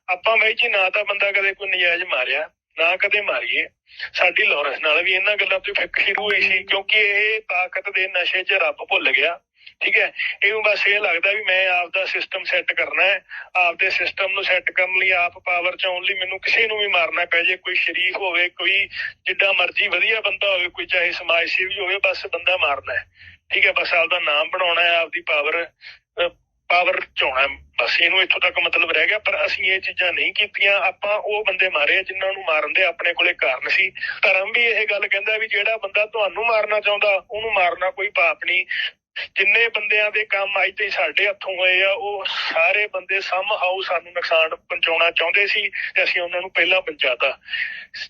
ਆਪਾਂ ਬਾਈ ਜੀ, ਨਾ ਤਾਂ ਬੰਦਾ ਕਦੇ ਕੋਈ ਨਜਾਇਜ਼ ਮਾਰਿਆ, ਨਾ ਕਦੇ ਮਾਰੀਏ। ਸਾਡੀ ਲਾਰੈਂਸ ਨਾਲ ਵੀ ਇਹਨਾਂ ਗੱਲਾਂ ਤੋਂ ਫਿੱਕ ਹੋਈ ਸੀ, ਕਿਉਂਕਿ ਇਹ ਤਾਕਤ ਦੇ ਨਸ਼ੇ 'ਚ ਰੱਬ ਭੁੱਲ ਗਿਆ। ਠੀਕ ਹੈ, ਇਹਨੂੰ ਬਸ ਇਹ ਲੱਗਦਾ ਵੀ ਮੈਂ ਆਪ ਦਾ ਸਿਸਟਮ ਸੈੱਟ ਕਰਨਾ ਹੈ ਆਪ ਦੇ ਸਿਸਟਮ ਨੂੰ ਸੈੱਟ ਕਰਨ ਲਈ, ਆਪ ਪਾਵਰ 'ਚ ਆਉਣ ਲਈ ਮੈਨੂੰ ਕਿਸੇ ਨੂੰ ਵੀ ਮਾਰਨਾ ਪੈ ਜੇ, ਕੋਈ ਸ਼ਰੀਫ ਹੋਵੇ, ਕੋਈ ਜਿੱਦਾਂ ਮਰਜ਼ੀ ਵਧੀਆ ਬੰਦਾ ਹੋਵੇ, ਕੋਈ ਚਾਹੇ ਸਮਾਜ ਸੇਵੀ ਹੋਵੇ, ਬਸ ਬੰਦਾ ਮਾਰਨਾ ਹੈ। ਠੀਕ ਹੈ, ਬਸ ਆਪਦਾ ਨਾਮ ਬਣਾਉਣਾ ਹੈ, ਆਪਦੀ ਪਾਵਰ ਪਾਵਰ ਚਾਉਣਾ ਬਸ ਇਹਨੂੰ ਇੱਥੋਂ ਤੱਕ ਮਤਲਬ ਰਹਿ ਗਿਆ, ਪਰ ਅਸੀਂ ਇਹ ਚੀਜ਼ਾਂ ਨਹੀਂ ਕੀਤੀਆਂ। ਆਪਾਂ ਉਹ ਬੰਦੇ ਮਾਰੇ ਆ ਜਿਨ੍ਹਾਂ ਨੂੰ ਮਾਰਨ ਦੇ ਆਪਣੇ ਕੋਲੇ ਕਾਰਨ ਸੀ। ਧਰਮ ਵੀ ਇਹ ਗੱਲ ਕਹਿੰਦਾ ਵੀ ਜਿਹੜਾ ਬੰਦਾ ਤੁਹਾਨੂੰ ਮਾਰਨਾ ਚਾਹੁੰਦਾ, ਉਹਨੂੰ ਮਾਰਨਾ ਕੋਈ ਪਾਪ ਨਹੀਂ। ਜਿੰਨੇ ਬੰਦਿਆਂ ਦੇ ਕੰਮ ਅੱਜ ਤੇ ਸਾਡੇ ਹੱਥੋਂ ਹੋਏ ਆ, ਉਹ ਸਾਰੇ ਬੰਦੇ ਸਮ ਹਾਊ ਸਾਨੂੰ ਨੁਕਸਾਨ ਪਹੁੰਚਾਉਣਾ ਚਾਹੁੰਦੇ ਸੀ ਤੇ ਅਸੀਂ ਉਹਨਾਂ ਨੂੰ ਪਹਿਲਾਂ ਪਹੁੰਚਾਤਾ।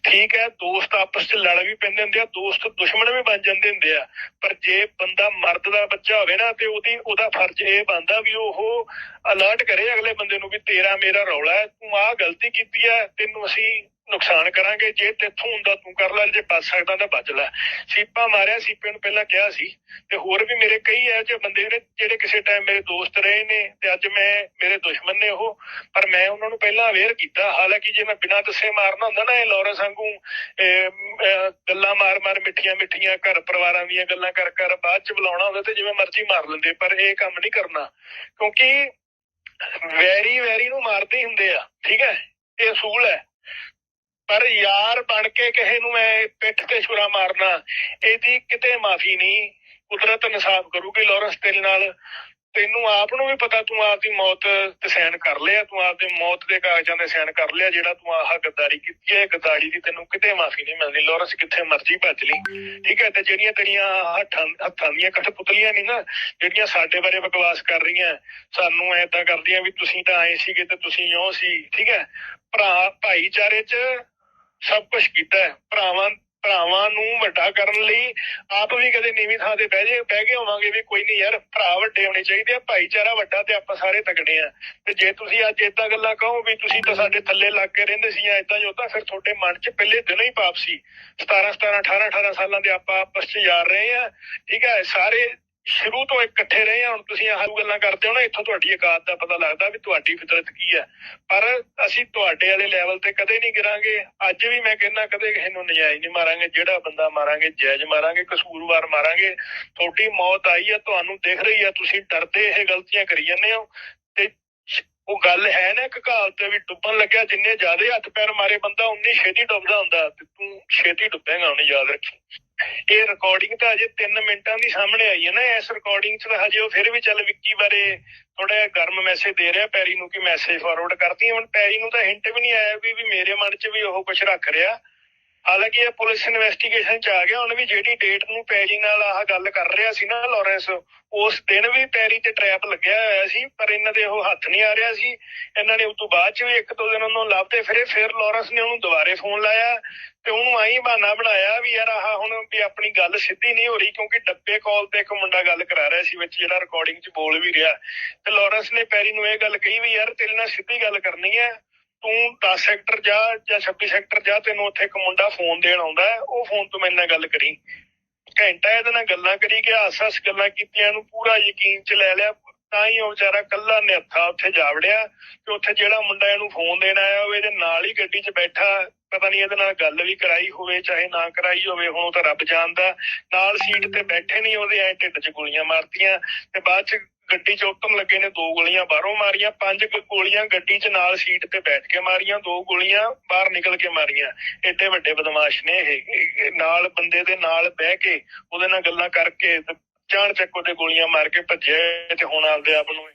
ਠੀਕ ਹੈ, ਦੋਸਤ ਆਪਸ 'ਚ ਲੜ ਵੀ ਪੈਂਦੇ ਹੁੰਦੇ ਆ, ਦੋਸਤ ਦੁਸ਼ਮਣ ਵੀ ਬਣ ਜਾਂਦੇ ਹੁੰਦੇ ਆ, ਪਰ ਜੇ ਬੰਦਾ ਮਰਦ ਦਾ ਬੱਚਾ ਹੋਵੇ ਨਾ ਤੇ ਉਹਦੀ, ਉਹਦਾ ਫਰਜ਼ ਇਹ ਬਣਦਾ ਵੀ ਉਹ ਅਲਰਟ ਕਰੇ ਅਗਲੇ ਬੰਦੇ ਨੂੰ ਵੀ ਤੇਰਾ ਮੇਰਾ ਰੌਲਾ ਹੈ, ਤੂੰ ਆਹ ਗਲਤੀ ਕੀਤੀ ਹੈ, ਤੈਨੂੰ ਅਸੀਂ ਨੁਕਸਾਨ ਕਰਾਂਗੇ ਜੇ ਤੇਥੋਂ ਹੁੰਦਾ ਤੂੰ ਕਰ ਲੈ ਜੇ ਬਚ ਸਕਦਾ ਤਾਂ ਬਚ ਲੈ। ਸੀਪਾ ਮਾਰਿਆ ਸੀਪੇ ਨੂੰ ਪਹਿਲਾਂ ਕਿਹਾ ਸੀ ਤੇ ਹੋਰ ਵੀ ਮੇਰੇ ਕਈ ਐ ਜੇ ਬੰਦੇ ਨੇ ਜਿਹੜੇ ਕਿਸੇ ਟਾਈਮ ਮੇਰੇ ਦੋਸਤ ਰਹੇ ਨੇ ਤੇ ਅੱਜ ਮੈਂ ਮੇਰੇ ਦੁਸ਼ਮਣ ਨੇ ਉਹ ਪਰ ਮੈਂ ਉਹਨਾਂ ਨੂੰ ਪਹਿਲਾਂ ਅਵੇਅਰ ਕੀਤਾ। ਹਾਲਾਂਕਿ ਜੇ ਮੈਂ ਬਿਨਾਂ ਦੱਸੇ ਮਾਰਨਾ ਹੁੰਦਾ ਨਾ ਇਹ ਲਾਰੈਂਸ ਵਾਂਗੂ ਅਹ, ਗੱਲਾਂ ਮਾਰ ਮਾਰ ਮਿੱਠੀਆਂ ਮਿੱਠੀਆਂ ਘਰ ਪਰਿਵਾਰਾਂ ਦੀਆਂ ਗੱਲਾਂ ਕਰ ਕਰ ਬਾਅਦ ਚ ਬੁਲਾਉਣਾ ਹੁੰਦਾ ਤੇ ਜਿਵੇਂ ਮਰਜ਼ੀ ਮਾਰ ਲੈਂਦੇ ਪਰ ਇਹ ਕੰਮ ਨਹੀਂ ਕਰਨਾ। ਕਿਉਂਕਿ ਵੈਰੀ ਵੈਰੀ ਨੂੰ ਮਾਰਦੇ ਹੀ ਹੁੰਦੇ ਆ ਠੀਕ ਹੈ? ਇਹ ਅਸੂਲ ਹੈ। ਪਰ ਯਾਰ ਬਣ ਕੇ ਕਿਸੇ ਨੂੰ ਮੈਂ ਪਿੱਠ ਤੇ ਛੁਰਾ ਮਾਰਨਾ, ਇਹਦੀ ਕਿਤੇ ਮਾਫੀ ਨਹੀਂ। ਕੁਦਰਤ ਇਨਸਾਫ ਕਰੂਗੀ ਲਾਰੈਂਸ ਤੇਰੇ ਨਾਲ। ਤੈਨੂੰ ਆਪ ਨੂੰ ਵੀ ਪਤਾ ਤੂੰ ਆਪ ਦੀ ਮੌਤ ਤੇ ਸਾਈਨ ਕਰ ਲਿਆ, ਤੂੰ ਆਪ ਦੀ ਮੌਤ ਦੇ ਕਾਗਜ਼ਾਂ ਤੇ ਸਾਈਨ ਕਰ ਲਿਆ, ਜਿਹੜਾ ਤੂੰ ਆਹ ਗੱਦਾਰੀ ਕੀਤੀ ਹੈ ਗੱਦਾਰੀ ਦੀ ਤੈਨੂੰ ਕਿਤੇ ਮਾਫੀ ਨਹੀਂ ਮਿਲਣੀ। ਲਾਰੈਂਸ ਕਿੱਥੇ ਮਰਜ਼ੀ ਭੱਜ ਲਈ। ਠੀਕ ਹੈ, ਤੇ ਜਿਹੜੀਆਂ ਤੇਰੀਆਂ ਹੱਥਾਂ ਹੱਥਾਂ ਦੀਆਂ ਕਠਪੁਤਲੀਆਂ ਨਹੀਂ ਨਾ, ਜਿਹੜੀਆਂ ਸਾਡੇ ਬਾਰੇ ਬਕਵਾਸ ਕਰ ਰਹੀਆਂ, ਸਾਨੂੰ ਐਦਾਂ ਕਰਦੀਆਂ ਵੀ ਤੁਸੀਂ ਤਾਂ ਆਏ ਸੀਗੇ ਤੇ ਤੁਸੀਂ ਇਉਂ ਸੀ। ਠੀਕ ਹੈ, ਭਰਾ ਭਾਈਚਾਰੇ 'ਚ ਸਭ ਕੁਝ ਕੀਤਾ ਹੈ। ਭਰਾਵਾਂ ਭਰਾਵਾਂ ਨੂੰ ਵੱਡਾ ਕਰਨ ਲਈ ਆਪ ਵੀ ਕਦੇ ਨੀਵੀਂ ਥਾਂ ਤੇ ਬਹਿ ਜੇ, ਬਹਿ ਗਏ ਹੋਵਾਂਗੇ ਵੀ ਕੋਈ ਨਹੀਂ ਯਾਰ, ਭਰਾ ਵੱਡੇ ਹੋਣੇ ਚਾਹੀਦੇ ਆ, ਭਾਈਚਾਰਾ ਵੱਡਾ ਤੇ ਆਪਾਂ ਸਾਰੇ ਤਕੜੇ ਆ। ਤੇ ਜੇ ਤੁਸੀਂ ਅੱਜ ਏਦਾਂ ਗੱਲਾਂ ਕਹੋ ਵੀ ਤੁਸੀਂ ਤਾਂ ਸਾਡੇ ਥੱਲੇ ਲੱਗ ਕੇ ਰਹਿੰਦੇ ਸੀ ਜਾਂ ਏਦਾਂ ਜੋਤਾ ਫਿਰ ਤੁਹਾਡੇ ਮਨ 'ਚ ਪਹਿਲੇ ਦਿਨੋਂ ਹੀ ਪਾਪ ਸੀ 17 17 18 18 ਸਾਲਾਂ ਦੇ ਆਪਾਂ ਆਪਸ 'ਚ ਯਾਰ ਰਹੇ ਆ। ਠੀਕ ਹੈ, ਸਾਰੇ ਸ਼ੁਰੂ ਤੋਂ ਇਕੱਠੇ ਰਹੇ ਹਾਂ ਹੁਣ ਤੁਸੀਂ ਆਹ ਗੱਲਾਂ ਕਰਦੇ ਹੋ ਨਾ, ਇੱਥੋਂ ਤੁਹਾਡੀ ਔਕਾਤ ਦਾ ਪਤਾ ਲੱਗਦਾ ਵੀ ਤੁਹਾਡੀ ਫਿਤਰਤ ਕੀ ਹੈ ਪਰ ਅਸੀਂ ਤੁਹਾਡੇ ਵਾਲੇ ਲੈਵਲ ਤੇ ਕਦੇ ਨਹੀਂ ਗਿਰਾਂਗੇ। ਅੱਜ ਵੀ ਮੈਂ ਕਹਿੰਦਾ, ਕਦੇ ਕਿਸੇ ਨੂੰ ਨਜਾਇਜ਼ ਨਹੀਂ ਮਾਰਾਂਗੇ। ਜਿਹੜਾ ਬੰਦਾ ਮਾਰਾਂਗੇ, ਜਾਇਜ਼ ਮਾਰਾਂਗੇ, ਕਸੂਰਵਾਰ ਮਾਰਾਂਗੇ। ਤੁਹਾਡੀ ਮੌਤ ਆਈ ਆ, ਤੁਹਾਨੂੰ ਦਿਖ ਰਹੀ ਹੈ ਤੁਸੀਂ ਡਰਦੇ ਇਹ ਗਲਤੀਆਂ ਕਰੀ ਜਾਂਦੇ ਹੋ। ਤੇ ਉਹ ਗੱਲ ਹੈ ਨਾ ਇੱਕ ਕਹਾਵਤ ਵੀ ਡੁੱਬਣ ਲੱਗਿਆ, ਜਿੰਨੇ ਜ਼ਿਆਦਾ ਹੱਥ ਪੈਰ ਮਾਰੇ ਬੰਦਾ, ਉਨੀ ਛੇਤੀ ਡੁੱਬਦਾ ਹੁੰਦਾ। ਤੇ ਤੂੰ ਛੇਤੀ ਡੁੱਬੇਗਾ, ਉਹਨੇ ਯਾਦ ਰੱਖੀ। ਇਹ ਰਿਕਾਰਡਿੰਗ ਤਾਂ ਅਜੇ 3 ਮਿੰਟਾਂ ਦੀ ਸਾਹਮਣੇ ਆਈ ਹੈ ਨਾ, ਇਸ ਰਿਕਾਰਡਿੰਗ 'ਚ ਤਾਂ ਹਜੇ ਉਹ ਫਿਰ ਵੀ ਚੱਲ ਵਿੱਕੀ ਬਾਰੇ ਥੋੜਾ ਜਿਹਾ ਗਰਮ ਮੈਸੇਜ ਦੇ ਰਿਹਾ ਪੈਰੀ ਨੂੰ ਕਿ ਮੈਸੇਜ ਫਾਰਵਰਡ ਕਰਦੀ ਹੁਣ ਪੈਰੀ ਨੂੰ ਤਾਂ ਹਿੰਟ ਵੀ ਨਹੀਂ ਆਇਆ ਵੀ ਵੀ ਮੇਰੇ ਮਨ 'ਚ ਵੀ ਉਹ ਕੁਝ ਰੱਖ ਰਿਹਾ। ਹਾਲਾਂਕਿ ਇਹ ਪੁਲਿਸ ਇਨਵੈਸਟੀਗੇਸ਼ਨ 'ਚ ਆ ਗਿਆ। ਹੁਣ ਵੀ ਜਿਹੜੀ ਡੇਟ ਨੂੰ ਪੈਰੀ ਨਾਲ ਆਹ ਗੱਲ ਕਰ ਰਿਹਾ ਸੀ ਨਾ ਲਾਰੈਂਸ ਉਸ ਦਿਨ ਵੀ ਪੈਰੀ ਤੇ ਟ੍ਰੈਪ ਲੱਗਿਆ ਹੋਇਆ ਸੀ, ਪਰ ਇਹਨਾਂ ਦੇ ਉਹ ਹੱਥ ਨਹੀਂ ਆ ਰਿਹਾ ਸੀ। ਇਹਨਾਂ ਨੇ ਉਸ ਤੋਂ ਬਾਅਦ 'ਚ ਵੀ ਇੱਕ ਦੋ ਦਿਨ ਉਹਨੂੰ ਲੱਭਦੇ ਫਿਰੇ, ਫਿਰ ਲਾਰੈਂਸ ਨੇ ਉਹਨੂੰ ਦੁਬਾਰੇ ਫੋਨ ਲਾਇਆ ਤੇ ਉਹਨੂੰ ਆਈ ਬਹਾਨਾ ਬਣਾਇਆ ਵੀ ਯਾਰ ਆਹ ਹੁਣ ਵੀ ਆਪਣੀ ਗੱਲ ਸਿੱਧੀ ਨਹੀਂ ਹੋ ਰਹੀ ਕਿਉਂਕਿ ਡੱਬੇ ਕਾਲ ਤੇ ਇੱਕ ਮੁੰਡਾ ਗੱਲ ਕਰਾ ਰਿਹਾ ਸੀ ਵਿੱਚ ਜਿਹੜਾ ਰਿਕਾਰਡਿੰਗ 'ਚ ਬੋਲ ਵੀ ਰਿਹਾ। ਤੇ ਲਾਰੈਂਸ ਨੇ ਪੈਰੀ ਨੂੰ ਇਹ ਗੱਲ ਕਹੀ ਵੀ ਯਾਰ ਤੇਰੇ ਨਾਲ ਸਿੱਧੀ ਗੱਲ ਕਰਨੀ ਹੈ। ਤੂੰ 10 ਸੈਕਟਰ ਜਾ ਜਾਂ 26 ਸੈਕਟਰ ਜਾ, ਤੈਨੂੰ ਉੱਥੇ ਇੱਕ ਮੁੰਡਾ ਫੋਨ ਦੇਣ ਆਉਂਦਾ ਹੈ, ਉਹ ਫੋਨ ਤੋਂ ਮੇਰੇ ਨਾਲ ਗੱਲ ਕਰੀ। ਘੰਟਾ ਇਹਦੇ ਨਾਲ ਗੱਲਾਂ ਕਰੀ ਗਿਆ ਹੱਸ-ਹੱਸ ਗੱਲਾਂ ਕੀਤੀਆਂ ਨੂੰ ਪੂਰਾ ਯਕੀਨ ਚ ਲੈ ਲਿਆ, ਤਾਂ ਹੀ ਉਹ ਵਿਚਾਰਾ ਕੱਲਾ ਨਿਹੱਥਾ ਉੱਥੇ ਜਾ ਵੜਿਆ ਤੇ ਉੱਥੇ ਜਿਹੜਾ ਮੁੰਡਾ ਇਹਨੂੰ ਫੋਨ ਦੇਣ ਆਇਆ ਹੋਵੇ ਇਹਦੇ ਨਾਲ ਹੀ ਗੱਡੀ 'ਚ ਬੈਠਾ, ਪਤਾ ਨਹੀਂ ਇਹਦੇ ਨਾਲ ਗੱਲ ਵੀ ਕਰਾਈ ਹੋਵੇ, ਚਾਹੇ ਨਾ ਕਰਾਈ ਹੋਵੇ, ਹੁਣ ਉਹ ਤਾਂ ਰੱਬ ਜਾਣਦਾ, ਨਾਲ ਸੀਟ ਤੇ ਬੈਠੇ ਨਹੀਂ ਉਹਦੇ ਐ ਢਿੱਡ 'ਚ ਗੋਲੀਆਂ ਮਾਰਤੀਆਂ ਤੇ ਬਾਅਦ 'ਚ ਗੱਡੀ 'ਚ ਉਤਰਨ ਲੱਗੇ ਨੇ, ਦੋ ਗੋਲੀਆਂ ਬਾਹਰੋਂ ਮਾਰੀਆਂ, ਪੰਜ ਗੋਲੀਆਂ ਗੱਡੀ 'ਚ ਨਾਲ ਸੀਟ ਤੇ ਬੈਠ ਕੇ ਮਾਰੀਆਂ, ਦੋ ਗੋਲੀਆਂ ਬਾਹਰ ਨਿਕਲ ਕੇ ਮਾਰੀਆਂ। ਏਡੇ ਵੱਡੇ ਬਦਮਾਸ਼ ਨੇ ਇਹ ਨਾਲ ਬੰਦੇ ਦੇ ਨਾਲ ਬਹਿ ਕੇ ਉਹਦੇ ਨਾਲ ਗੱਲਾਂ ਕਰਕੇ ਤੇ ਚਾਣ ਚੱਕ ਉਹਦੇ ਗੋਲੀਆਂ ਮਾਰ ਕੇ ਭੱਜਿਆ ਹੈ ਤੇ ਹੁਣ ਆਪਦੇ ਆਪ ਨੂੰ